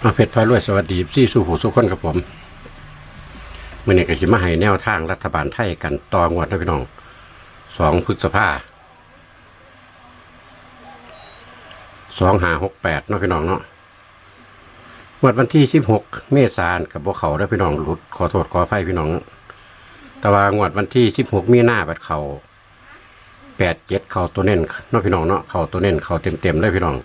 เอาเพชรพารวยสวัสดีซี่สู่หูสุขคนกับผมเมื่อนี้ก็สิมาให้แนวทางรัฐบาลไทยกันต่องวดนะพี่น้องสองพฤษภาสองหาหกแปดเนาะพี่น้องเนาะงวดวันที่สิบหกเมษายนกับพวกเขาได้พี่น้องหลุดขอโทษขออภัยพี่น้อง แต่ว่างวดวันที่สิบหกมีหน้าบัดเขาแปดเจ็ดเขาตัวเน้นเนาะพี่น้องเนาะเขาตัวเน้นเขาเต็มเต็มๆเลยพี่น้อง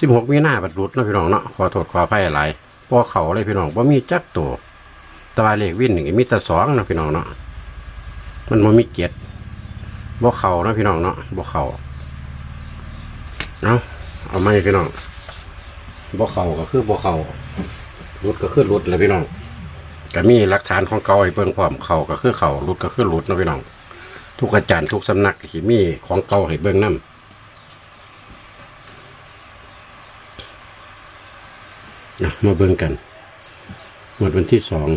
สิบหกมีหน้าบัดรุดเนาะพี่น้องเนาะขอโทษขออภัยหลายเพราะเขาเลยพี่น้องว่ามีจักตัวตาเลขวินนี่มีแต่สองนะพี่น้องเนาะมันบ่มีเกียรติบ่เขานะพี่น้องเนาะบ่เขาเอาเอาไม่พี่น้องบ่เขาก็คือบ่เขารุดก็คือรุดเลยพี่น้องก็มีหลักฐานของเก่าให้เบิ่งพร้อมเขาก็คือเขารุดก็คือรุดนะพี่น้อง ทุกอาจารย์ทุกสำนักสิมีของเก่าให้เบิ่งนํนะมาเบิ่งกันหมดวันที่สอง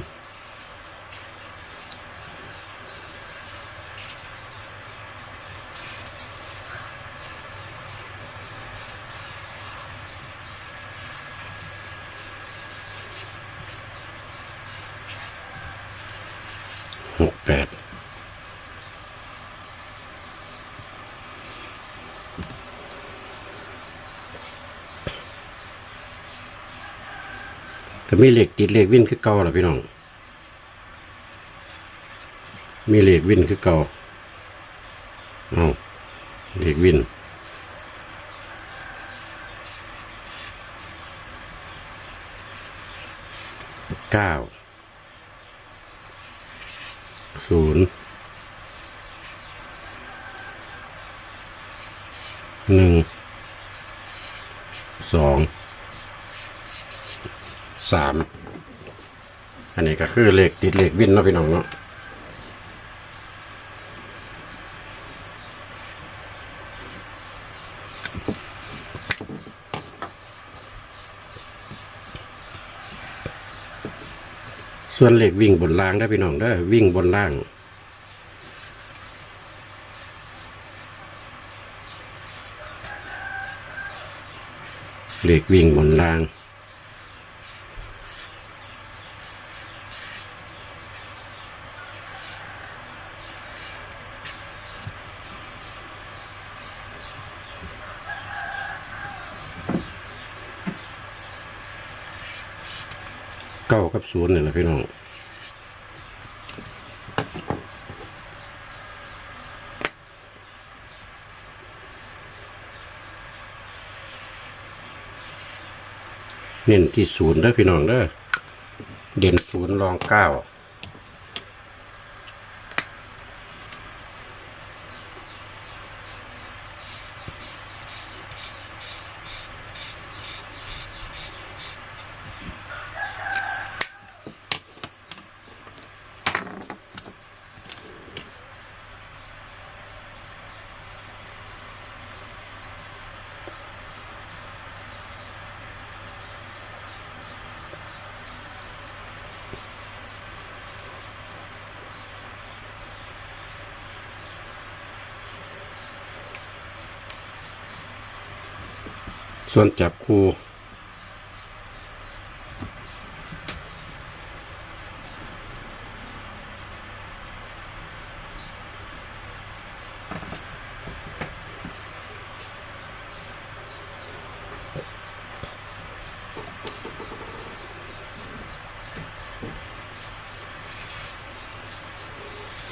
หกแปด ก็มีเหล็กติดเหล็กวิ่นคือเก่าล่ะพี่น้อง มีเหล็กวิ่นคือเก่าเอาเหล็กวิ่นเก้าศูนย์หนึ่งสอง สามอันนี้ก็คือเลขติดเลขวินเนาะพี่น้องเนาะส่วนเหล็กวิ่งบนล่างได้พี่น้องได้วิ่งบนล่าง เหล็กวิ่งบนล่าง ก้ากับศูนย์นี่แหละพี่น้องเน้นที่ศูนย์เด้อพี่น้องเด้อเด่นศูนย์รองเก้า ส่วนจับคู่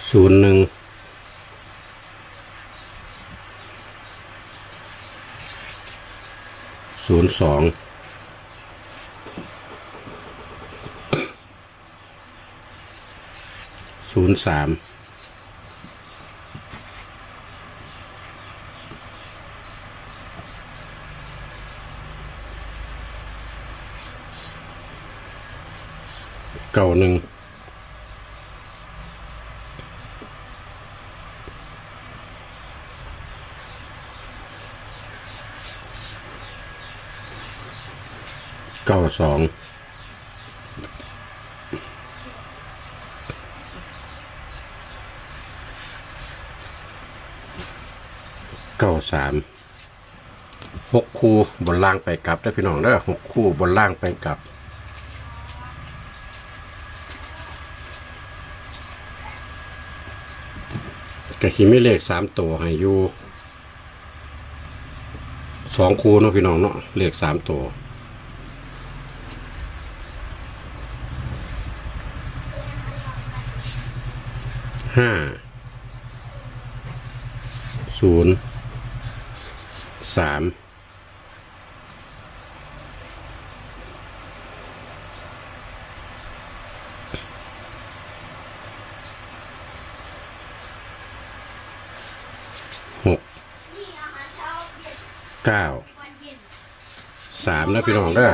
ศูนย์หนึ่ง ศู นย์สองศูนย์สามเก่าหนึ่ง เก้าสองเก้าสามหกคู่บนล่างไปกลับได้พี่น้องเด้หกคู่บนล่างไปกลับกะขีไม่เลขสามตัวให้อยู่สองคู่เนาะพี่น้องเนาะเลขสามตัว ห้าศูนย์สามหกเก้าสามนะพี่น้องเด้อ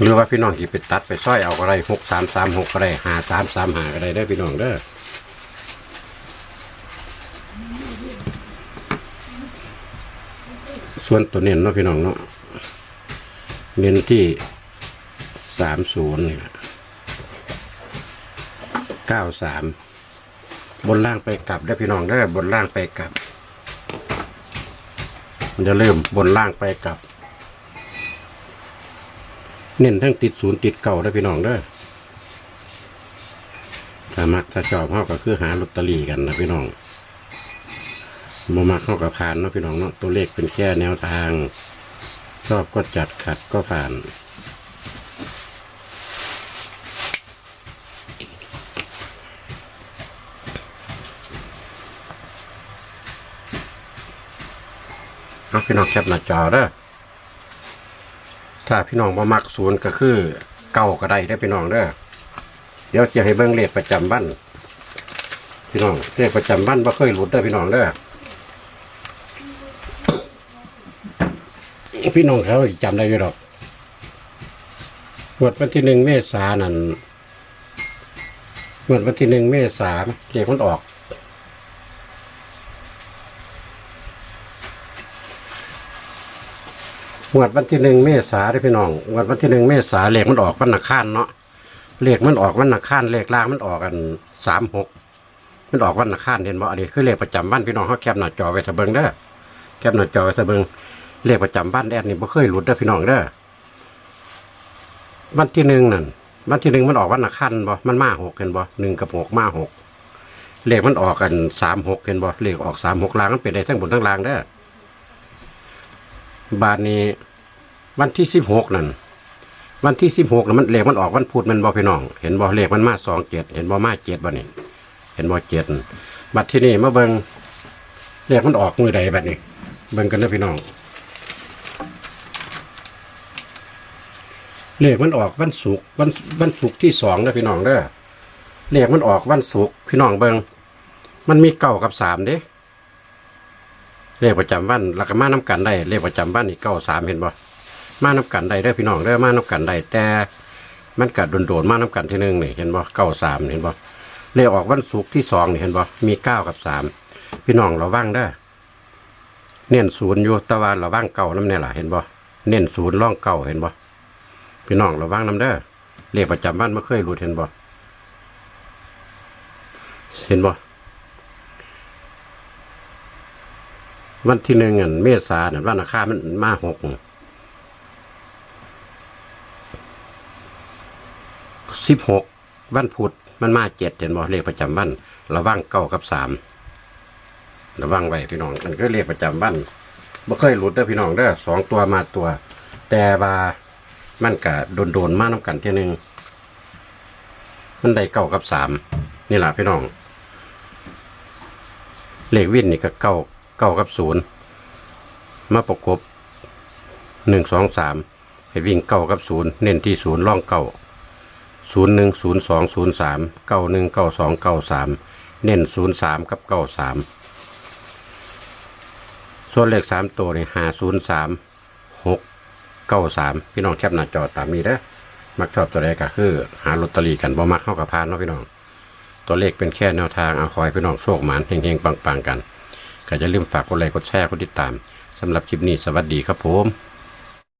หรือว่าพี่น้องที่ไปตัดไปซ้อยเอาก็ได้หกสามสามหกก็ได้หาสามสามหาก็ได้ได้พี่น้องเด้อส่วนตัวเน้นเนาะพี่น้องเนาะเน้นที่สามศูนย์นี่แหละเก้าสามบนล่างไปกลับได้พี่น้องเด้บนล่างไปกลับอย่าลืมบนล่างไปกลับ เน้นทั้งติดศูนย์ติดเก่าได้พี่น้องเด้อถ้ามักถ้าชอบเขาก็คือหาลอตเตอรี่กันนะพี่น้องบ่มักเขาก็ผ่านเนาะพี่น้องเนาะตัวเลขเป็นแค่แนวทาง ชอบก็จัดขัดก็ผ่านเอาพี่น้องแคปหน้าจอเด้อ ถ้าพี่น้องบ่มักศูนย์ก็คือเก้าก็ได้ได้อพี่น้องเด้อเดี๋ยวจะให้เบิ่งเลขประจำบ้านพี่น้องเลขประจำบ้านบ่เคยหลุดเด้อพี่น้องเด้อ พี่น้องเขาจำได้ไหมดอกงวดวันที่หนึ่งเมษานนั่นงวดวันที่หนึ่งเมษายนเลขมันออก งวดวันที่หนึ่งเมษาได้อพี่น้องงวดวันที่หนึ่งเมษาเลขมันออกวันนักข้านเนาะเลขมันออกวันนักข้านเลขล่างมันออกกันสามหกมันออกวันนักข้านเห็นบ่อันนี้คือเลขประจำวันพี่น้องเขาแคปหน้าจอไว้สะเบิงเด้อแคปหน้าจอไว้สะเบิงเลขประจำบ้านแอดนี่บ่เคยหลุดเด้อพี่น้องเด้อวันที่หนึ่งนั่นวันที่หนึ่งมันออกวันนักข้านบ่มันมาหกเห็นบ่หนึ่งกับหกมาหกเลขมันออกกันสามหกเห็นบ่เลขออกสามหกล่างมันเป็นได้ทั้งบนทั้งล่างเด้อ บาทนี้ วันที่สิบหกนั่นวันที่สิบหกน่ะมันเลขมันออกวันพุธแมันบอพี่น้อง เห็นบอเลขมันมาสองเจ็ดเห็นบอมาเจ็ดบ่นี่เห็นบอเจ็ดบัตรที่นี่มาเบิงเลขมันออกมือใดบัดนี้ เบิงกันนะพี่น้องเลขมันออกวันศุกร์วันวันศุกร์ที่สองนะพี่น้องเด้อเลขมันออกวันศุกร์พี่น้องเบิงมันมีเก้ากับสามเด้ เลขประจำวันแล้วก็มาน้กันได้เลขประจำวันนี่เก้าสามเห็นบ่มาน้กันได้เด้อพี่น้องเด้อมาน้กันได้แต่มันกัดโดนๆมาน้กันที่หนึ่งนี่เห็นบ่เก้าสามเห็นบ่เลขออกวันศุกร์ที่สองนี่เห็นบ่มีเก้ากับสามพี่น้องระวังเด้อเน้นศูนย์อยู่ตะวันระวังเก่าน้ำเนี่ยล่ะเห็นบ่เน้นศูนย์ร่องเก่าเห็นบ่พี่น้องระวังน้ำเด้อเลขประจำวันไม่เคยรู้เห็นบ่เห็นบ่ วันที่หนึ่งอันเมษาเนี่ยวันอาคารมันมาหกสิบหกวันพุธมันมาเจ็ดเห็นบ่เลขประจำวันระวังเก้ากับสามระวังไว้พี่น้องมันก็เลขประจำวันบ่เคยหลุดเด้อพี่น้องเด้อสองตัวมาตัว แต่ว่ามันกะโดนโดนๆมาน้ำกันเทีหนึ่งมันได้เก้ากับสามนี่แหละพี่น้องเลขวินนี่ก็เก้า เก้ากับศูนย์มาประกบหนึ่งสองสามให้วิ่งเก้ากับศูนย์เน้นที่ศูนย์ล่องเก้าศูนย์หนึ่งศูนย์สองศูนย์สามเก้าหนึ่งเก้าสองเก้าสามเน้นศูนย์สามกับเก้าสามส่วนเลขสามตัวนี่หาศูนย์สามหกเก้าสามพี่น้องแคปหน้าจอตามนี้เด้อมักชอบตัวใดก็คือ หาลอตเตอรี่กันบ่มักเข้ากับพานเนาะพี่น้อง ตัวเลขเป็นแค่แนวทางเอาคอยพี่น้องโชคหมานเฮงๆปังๆกัน ก็อย่าลืมฝากกดไลค์กดแชร์กดติดตามสำหรับคลิปนี้สวัสดีครับผม